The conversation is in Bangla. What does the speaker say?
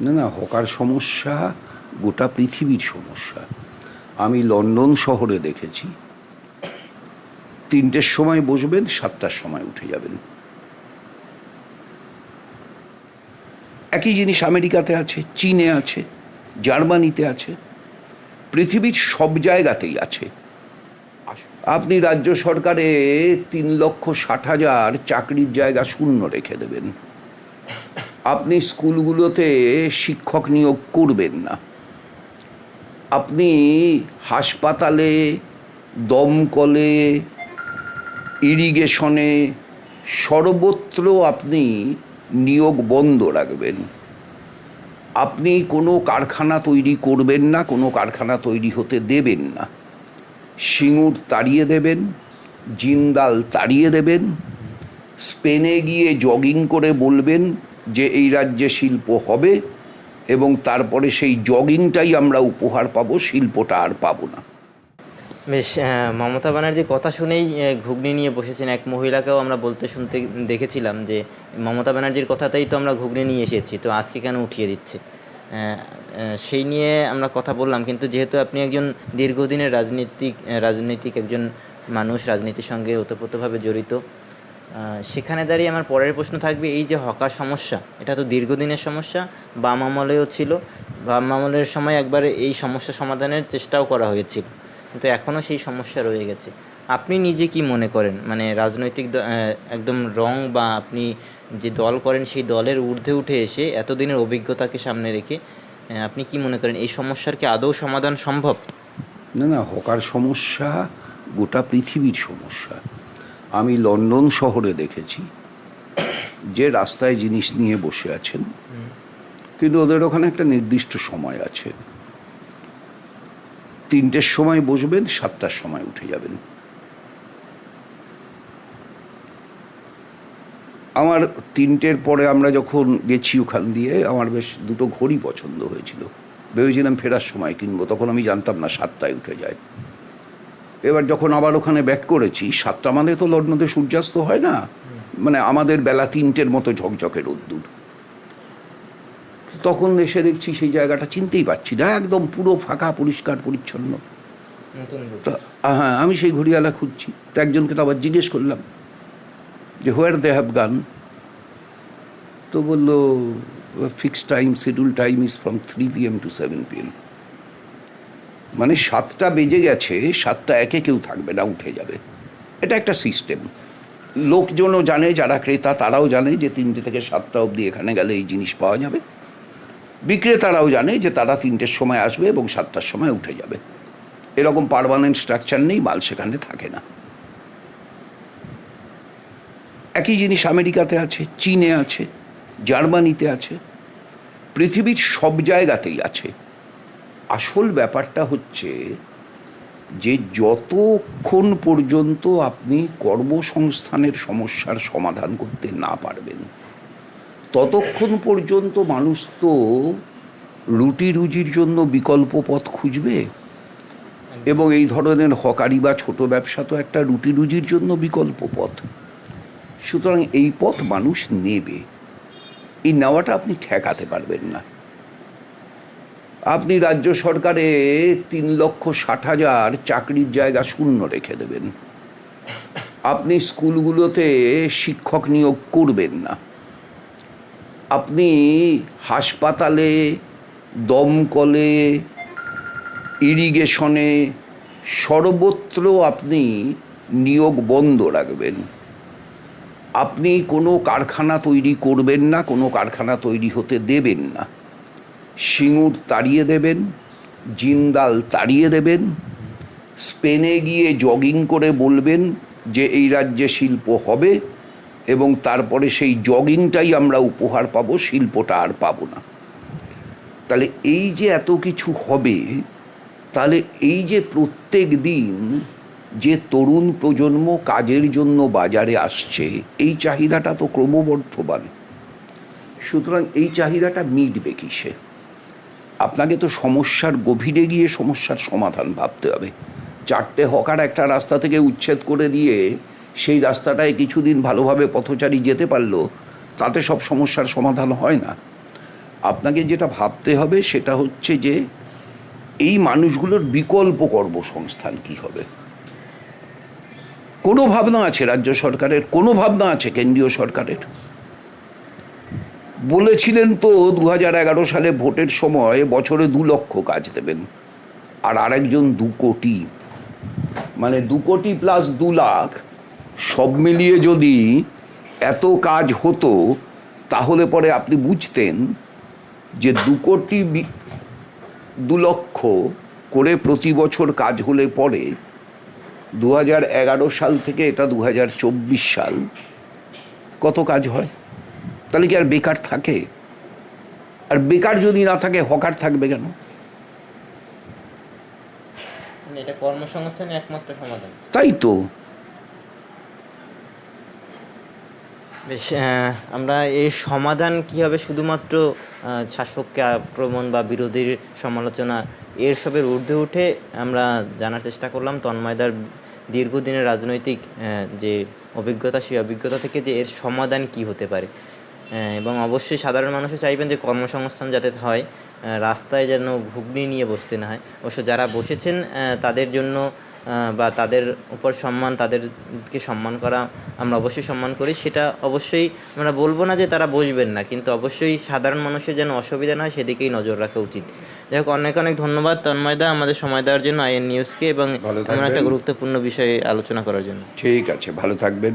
না না, হকার সমস্যা, গোটা পৃথিবীর সমস্যা। আমি লন্ডন শহরে দেখেছি। তিনটের সময় বসবেন, সাতটার সময় উঠে যাবেন। একই জিনিস আমেরিকাতে আছে, চীনে আছে, জার্মানিতে আছে, পৃথিবীর সব জায়গাতেই আছে। আপনি রাজ্য সরকারে তিন লক্ষ ষাট হাজার চাকরির জায়গা শূন্য রেখে দেবেন। আপনি স্কুলগুলোতে শিক্ষক নিয়োগ করবেন না। আপনি হাসপাতালে, দমকলে, ইরিগেশনে সর্বত্র আপনি নিয়োগ বন্ধ রাখবেন। আপনি কোনো কারখানা তৈরি করবেন না, কোনো কারখানা তৈরি হতে দেবেন না। সিঙুর তাড়িয়ে দেবেন, জিন্দাল তাড়িয়ে দেবেন, স্পেনে গিয়ে জগিং করে বলবেন যে এই রাজ্যে শিল্প হবে এবং তারপরে সেই জগিংটাই আমরা উপহার পাবো, শিল্পটা আর পাবো না। বেশ মমতা ব্যানার্জির কথা শুনেই ঘুগনি নিয়ে বসেছেন এক মহিলাকেও আমরা বলতে শুনতে দেখেছিলাম যে, মমতা ব্যানার্জির কথাতেই তো আমরা ঘুগনি নিয়ে এসেছি, তো আজকে কেন উঠিয়ে দিচ্ছে? সেই নিয়ে আমরা কথা বললাম, কিন্তু যেহেতু আপনি একজন দীর্ঘদিনের রাজনীতিক রাজনৈতিক একজন মানুষ, রাজনীতির সঙ্গে ওতপ্রোতভাবে জড়িত সেখানে দাঁড়িয়ে আমার পরের প্রশ্ন থাকবে, এই যে হকার সমস্যা, এটা তো দীর্ঘদিনের সমস্যা, বাম আমলেও ছিল। বাম আমলের সময় একবার এই সমস্যা সমাধানের চেষ্টাও করা হয়েছিল, কিন্তু এখনও সেই সমস্যা রয়ে গেছে। আপনি নিজে কি মনে করেন? মানে রাজনৈতিক একদম রং বা আপনি যে দল করেন, সেই দলের ঊর্ধ্বে উঠে এসে এতদিনের অভিজ্ঞতাকে সামনে রেখে আপনি কি মনে করেন এই সমস্যার কি আদৌ সমাধান সম্ভব? না না, হকার সমস্যা গোটা পৃথিবীর সমস্যা। আমি লন্ডন শহরে দেখেছি, যে রাস্তায় জিনিস নিয়ে বসে আছেন, কিন্তু ওদের ওখানে একটা নির্দিষ্ট সময় আছে। তিনটের সময় বসবেন, সাতটার সময় উঠে যাবেন। আমার তিনটের পরে আমরা যখন গেছি ওখান দিয়ে, আমার বেশ দুটো ঘড়ি পছন্দ হয়েছিল। ভেবেছিলাম ফেরার সময় কিনবো, তখন আমি জানতাম না সাতটায় উঠে যায়। এবার যখন আবার ওখানে ব্যাক করেছি সাতটা মানে তো লন্ডনে সূর্যাস্ত হয় না? মানে আমাদের বেলা তিনটের মতো ঝকঝকে রোদ্দুর। তখন এসে দেখছি সেই জায়গাটা চিনতেই পারছি না একদম পুরো ফাঁকা পরিষ্কার পরিচ্ছন্ন। হ্যাঁ আমি সেই ঘড়িওয়ালা খুঁজছি। তো একজনকে তো আবার জিজ্ঞেস করলাম যে হোয়ার দে হ্যাভ গান তো বলল fixed time schedule time is from three P M to seven P M মানে সাতটা বেজে গেছে, সাতটা একে কেউ থাকবে না, উঠে যাবে। এটা একটা সিস্টেম লোকজনও জানে, যারা ক্রেতা, তারাও জানে যে তিনটে থেকে সাতটা অবধি এখানে গেলে এই জিনিস পাওয়া যাবে। বিক্রেতারাও জানে যে তারা তিনটের সময় আসবে এবং সাতটার সময় উঠে যাবে। এরকম পারমানেন্ট স্ট্রাকচার নেই, মাল সেখানে থাকে না। একই জিনিস আমেরিকাতে আছে, চীনে আছে, জার্মানিতে আছে, পৃথিবীর সব জায়গাতেই আছে। আসল ব্যাপারটা হচ্ছে যে যতক্ষণ পর্যন্ত আপনি কর্মসংস্থানের সমস্যার সমাধান করতে না পারবেন, ততক্ষণ পর্যন্ত মানুষ তো রুটি রুজির জন্য বিকল্প পথ খুঁজবে এবং এই ধরনের হকারি বা ছোট ব্যবসা তো একটা রুটি রুজির জন্য বিকল্প পথ। সুতরাং এই পথ মানুষ নেবে। এই নেওয়াটা আপনি ঠেকাতে পারবেন না। আপনি রাজ্য সরকারে তিন লক্ষ ষাট হাজার চাকরির জায়গা শূন্য রেখে দেবেন। আপনি স্কুলগুলোতে শিক্ষক নিয়োগ করবেন না। আপনি হাসপাতালে, দমকলে, ইরিগেশনে সর্বত্র আপনি নিয়োগ বন্ধ রাখবেন। আপনি কোনো কারখানা তৈরি করবেন না, কোনো কারখানা তৈরি হতে দেবেন না। সিঙ্গুর তাড়িয়ে দেবেন জিন্দাল তাড়িয়ে দেবেন, স্পেনে গিয়ে জগিং করে বলবেন যে এই রাজ্যে শিল্প হবে এবং তারপরে সেই জগিংটাই আমরা উপহার পাবো, শিল্পটা আর পাবো না। তাহলে এই যে এত কিছু হবে, তাহলে এই যে প্রত্যেক দিন যে তরুণ প্রজন্ম কাজের জন্য বাজারে আসছে, এই চাহিদাটা তো ক্রমবর্ধমান। সুতরাং এই চাহিদাটা মিটবে কিসে? আপনাকে তো সমস্যার গভীরে গিয়ে সমস্যার সমাধান ভাবতে হবে। চারটে হকার একটা রাস্তা থেকে উচ্ছেদ করে দিয়ে সেই রাস্তাটায় কিছুদিন ভালোভাবে পথচারী যেতে পারল, তাতে সব সমস্যার সমাধান হয় না। আপনাকে যেটা ভাবতে হবে সেটা হচ্ছে যে, এই মানুষগুলোর বিকল্প কর্মসংস্থান কি হবে? কোনো ভাবনা আছে রাজ্য সরকারের? কোনো ভাবনা আছে কেন্দ্রীয় সরকারের? বলেছিলেন তো দু সালে ভোটের সময় বছরে দু লক্ষ কাজ দেবেন, আর আরেকজন দু কোটি। মানে দু কোটি প্লাস দু লাখ, সব মিলিয়ে যদি এত কাজ হতো, তাহলে পরে আপনি বুঝতেন যে দু কোটি দু লক্ষ করে প্রতি বছর কাজ হলে পরে দু হাজার এগারো সাল থেকে এটা দু হাজার চব্বিশ সাল কত কাজ হয়? তাহলে কি আর বেকার থাকে? আর বেকার যদি না থাকে হকার থাকবে কেন? মানে এটা একমাত্র সমাধান। তাই তো। বেশ আমরা এই সমাধান কী হবে শুধুমাত্র শাসককে আক্রমণ বা বিরোধীর সমালোচনা এর সবের ঊর্ধ্বে উঠে আমরা জানার চেষ্টা করলাম। তন্ময়দার দীর্ঘদিনের রাজনৈতিক যে অভিজ্ঞতা সেই অভিজ্ঞতা থেকে যে এর সমাধান কি হতে পারে। এবং অবশ্যই সাধারণ মানুষও চাইবেন যে কর্মসংস্থান যাতে হয় রাস্তায় যেন ঘুগনি নিয়ে বসতে না হয়। অবশ্য যারা বসেছেন তাদের জন্য বা তাদের উপর সম্মান তাদেরকে সম্মান করা আমরা অবশ্যই সম্মান করি। সেটা অবশ্যই আমরা বলব না যে তারা বসবেন না কিন্তু অবশ্যই সাধারণ মানুষের যেন অসুবিধা না হয় সেদিকেই নজর রাখা উচিত। যাই হোক অনেক অনেক ধন্যবাদ তন্ময়দা আমাদের সময় দেওয়ার জন্য আইএন নিউজকে এবং এমন একটা গুরুত্বপূর্ণ বিষয়ে আলোচনা করার জন্য। ঠিক আছে ভালো থাকবেন।